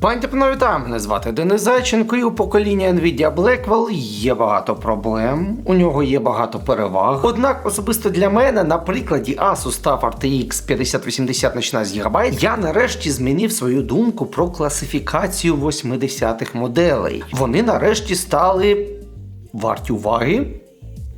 Пані вітаю, мене звати Денис Зайченко, і у покоління Nvidia Blackwell є багато проблем, у нього є багато переваг. Однак особисто для мене, на прикладі Asus TUF RTX 5080 на 16 ГБ, я нарешті змінив свою думку про класифікацію 80-х моделей. Вони нарешті стали варті уваги.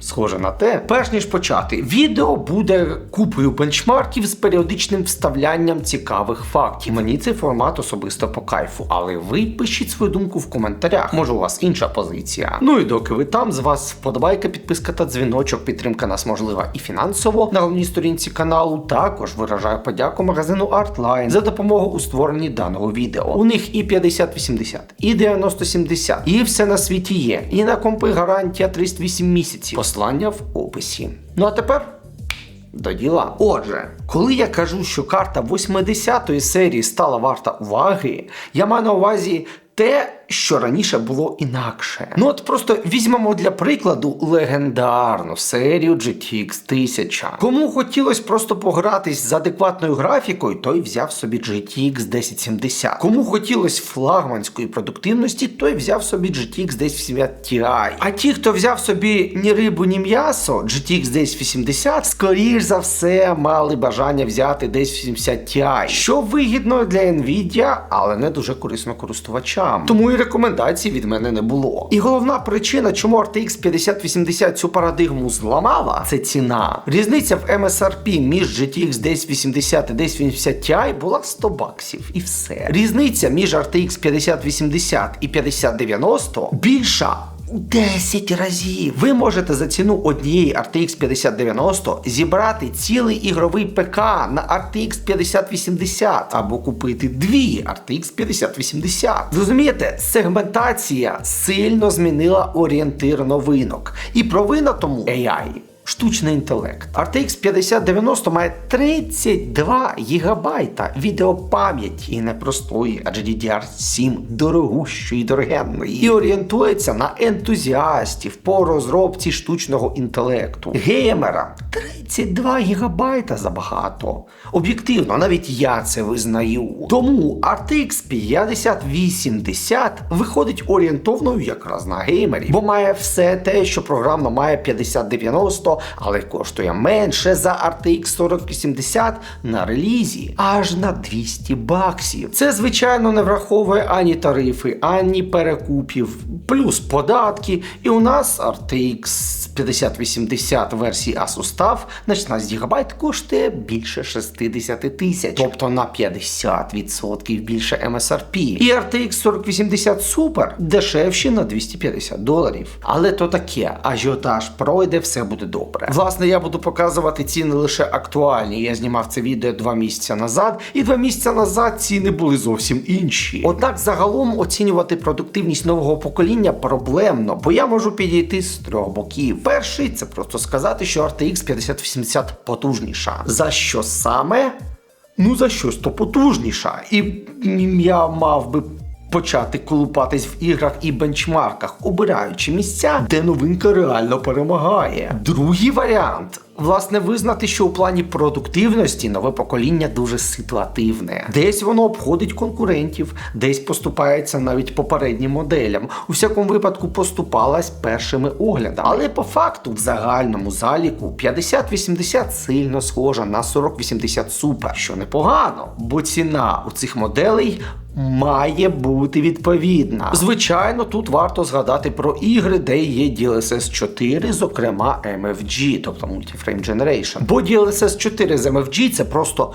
Схоже на те, перш ніж почати, відео буде купою бенчмарків з періодичним вставлянням цікавих фактів. Мені цей формат особисто по кайфу, але ви пишіть свою думку в коментарях. Може, у вас інша позиція. Ну і доки ви там, з вас вподобайка, підписка та дзвіночок. Підтримка нас можлива і фінансово на головній сторінці каналу. Також виражаю подяку магазину Artline за допомогу у створенні даного відео. У них і 5080, і 9070, і все на світі є. І на компи гарантія 38 місяців. Послання в описі. Ну а тепер. До діла. Отже, коли я кажу, що карта 80-ї серії стала варта уваги, я маю на увазі те, що раніше було інакше. Ну от просто візьмемо для прикладу легендарну серію GTX 1000. Кому хотілося просто погратись з адекватною графікою, той взяв собі GTX 1070. Кому хотілося флагманської продуктивності, той взяв собі GTX 1080 Ti. А ті, хто взяв собі ні рибу, ні м'ясо, GTX 1080, скоріш за все мали бажання взяти 1080 Ti, що вигідно для Nvidia, але не дуже корисно користувачам. Тому і рекомендацій від мене не було. І головна причина, чому RTX 5080 цю парадигму зламала, це ціна. Різниця в MSRP між GTX 1080 і 1080 Ti була 100 баксів. І все. Різниця між RTX 5080 і 5090 більша. У 10 разів ви можете за ціну однієї RTX 5090 зібрати цілий ігровий ПК на RTX 5080 або купити дві RTX 5080. Розумієте, сегментація сильно змінила орієнтир новинок. І провина тому AI. Штучний інтелект. RTX 5090 має 32 гігабайта відеопам'яті і не простої, адже DDR7 дорогущої, дорогенної. І орієнтується на ентузіастів по розробці штучного інтелекту. Геймера 32 гігабайта забагато. Об'єктивно, навіть я це визнаю. Тому RTX 5080 виходить орієнтовною якраз на геймерів, бо має все те, що програмно має 5090, але коштує менше за RTX 4080 на релізі, аж на 200 баксів. Це, звичайно, не враховує ані тарифи, ані перекупів, плюс податки. І у нас RTX 5080 версії Asus TUF на 16 ГБ коштує більше 60 тисяч, тобто на 50% більше MSRP. І RTX 4080 Super дешевші на 250 доларів. Але то таке, ажіотаж пройде, все буде добре. Власне, я буду показувати ціни лише актуальні. Я знімав це відео два місяці назад, і два місяці назад ціни були зовсім інші. Однак загалом оцінювати продуктивність нового покоління проблемно, бо я можу підійти з трьох боків. Перший це просто сказати, що RTX 5080 потужніша. За що саме? Ну за щось то потужніша. І я мав би почати колупатись в іграх і бенчмарках, обираючи місця, де новинка реально перемагає. Другий варіант. Власне, визнати, що у плані продуктивності нове покоління дуже ситуативне. Десь воно обходить конкурентів, десь поступається навіть попереднім моделям. У всякому випадку поступалась першими оглядами. Але по факту, в загальному заліку 5080 сильно схожа на 4080 Super, що непогано, бо ціна у цих моделей має бути відповідна. Звичайно, тут варто згадати про ігри, де є DLSS 4, зокрема MFG, тобто Multiframe Generation. Бо DLSS 4 з MFG це просто.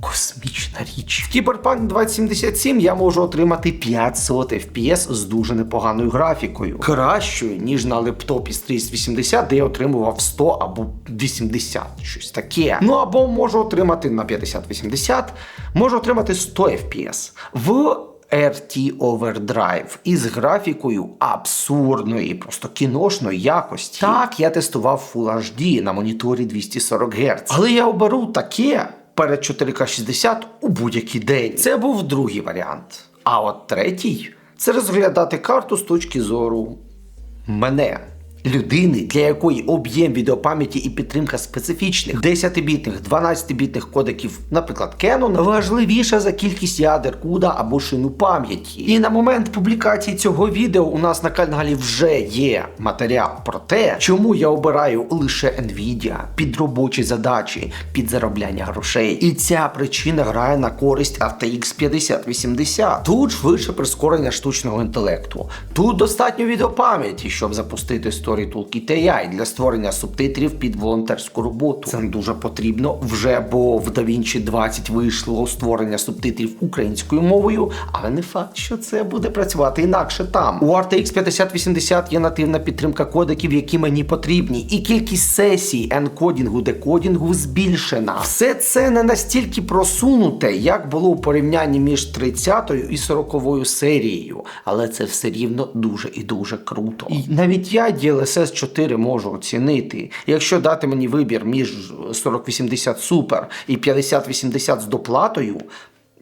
Космічна річ. В Cyberpunk 2077 я можу отримати 500 FPS з дуже непоганою графікою. Кращою, ніж на лептопі з 3080, де я отримував 100 або 80, щось таке. Ну або можу отримати на 5080, можу отримати 100 FPS. В RT Overdrive із графікою абсурдної, просто кіношної якості. Так, я тестував Full HD на моніторі 240 Гц. Але я оберу таке перед 4К60 у будь-який день. Це був другий варіант. А от третій це розглядати карту з точки зору мене. Людини, для якої об'єм відеопам'яті і підтримка специфічних 10-бітних, 12-бітних кодеків, наприклад, Canon, важливіша за кількість ядер CUDA або шину пам'яті. І на момент публікації цього відео у нас на каналі вже є матеріал про те, чому я обираю лише Nvidia під робочі задачі, під заробляння грошей. І ця причина грає на користь RTX 5080. Тут швидше прискорення штучного інтелекту. Тут достатньо відеопам'яті, щоб запустити Story Toolkit AI для створення субтитрів під волонтерську роботу. Це дуже потрібно вже, бо в DaVinci 20 вийшло створення субтитрів українською мовою, але не факт, що це буде працювати інакше там. У RTX 5080 є нативна підтримка кодеків, які мені потрібні, і кількість сесій енкодінгу, декодінгу збільшена. Все це не настільки просунуте, як було у порівнянні між 30 і 40 серією, але це все рівно дуже і дуже круто. І навіть я DLSS 4 можу оцінити. Якщо дати мені вибір між 4080 Super і 5080 з доплатою.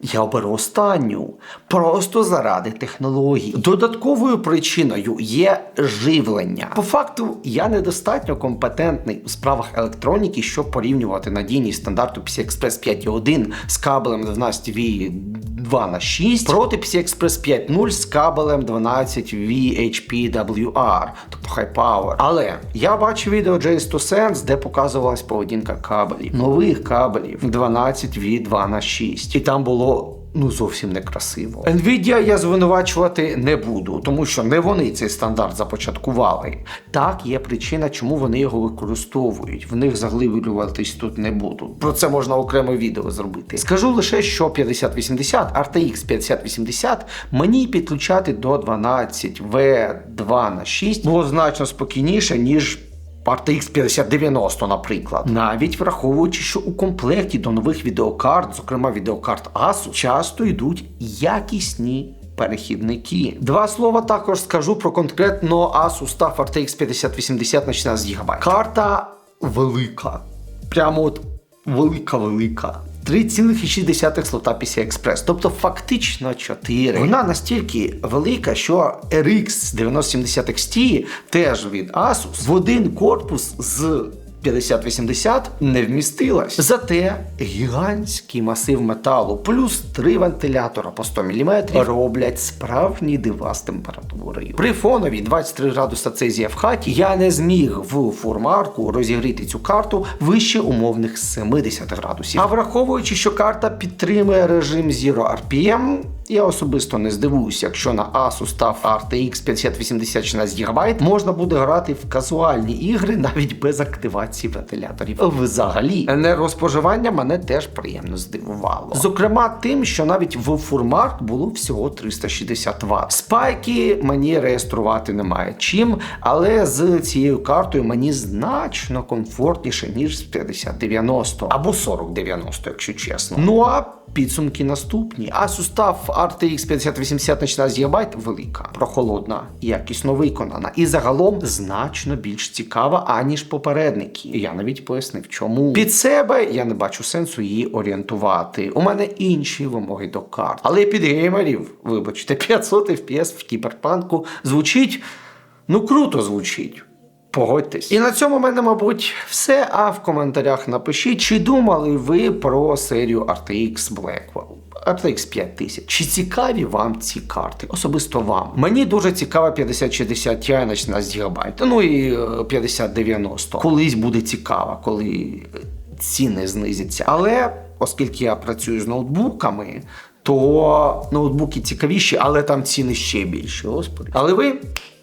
Я оберу останню просто заради технологій. Додатковою причиною є живлення. По факту, я недостатньо компетентний у справах електроніки, щоб порівнювати надійність стандарту PCI Express 5.1 з кабелем 12V 2 на 6 проти PCI Express 5.0 з кабелем 12V HPWR, тобто High Power. Але я бачив відео J100 Sense, де показувалась поведінка кабелів, нових кабелів 12V 2 на 6 І там було ну зовсім некрасиво. Nvidia я звинувачувати не буду, тому що не вони цей стандарт започаткували. Так, є причина, чому вони його використовують. В них заглиблюватись тут не буду. Про це можна окреме відео зробити. Скажу лише, що 5080, RTX 5080 мені підключати до 12V2 на 6 було значно спокійніше, ніж. RTX 5090, наприклад, навіть враховуючи, що у комплекті до нових відеокарт, зокрема відеокарт Asus, часто йдуть якісні перехідники. Два слова також скажу про конкретно Asus TUF RTX 5080 на 16 ГБ. Карта велика. Прямо от велика-велика. 3,6 слота PCI Express, тобто фактично 4. Вона настільки велика, що RX 9070 XT теж від Asus в один корпус з 5080 не вмістилась. Зате гігантський масив металу плюс три вентилятора по 100 мм роблять справжній дива з температурою. При фонові 23 градуса Цезія в хаті я не зміг в фурмарку розігріти цю карту вище умовних 70 градусів. А враховуючи, що карта підтримує режим Zero RPM, я особисто не здивуюся, якщо на Asus став RTX 5080 16 ГБ можна буде грати в казуальні ігри навіть без активації вентиляторів. Взагалі, енергоспоживання мене теж приємно здивувало. Зокрема, тим, що навіть в фурмарк було всього 360 Вт. Спайки мені реєструвати немає чим, але з цією картою мені значно комфортніше, ніж з 5090 або 4090, якщо чесно. Ну а Підсумки наступні. А сустав RTX 5080 на 16 ГБ велика, прохолодна, якісно виконана і загалом значно більш цікава, аніж попередники. Я навіть пояснив, чому під себе я не бачу сенсу її орієнтувати. У мене інші вимоги до карт. Але під геймерів, вибачте, 500 FPS в кіберпанку звучить ну круто звучить. Погодьтесь. І на цьому в мене, мабуть, все. А в коментарях напишіть, чи думали ви про серію RTX Blackwell. RTX 5000. Чи цікаві вам ці карти? Особисто вам. Мені дуже цікава 5060 Ti на 16 ГБ. Ну і е, 5090. Колись буде цікаво, коли ціни знизяться. Але оскільки я працюю з ноутбуками, то ноутбуки цікавіші, але там ціни ще більші. Господи. Але ви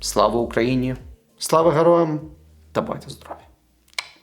Слава Україні! Слава героям та байте здорові!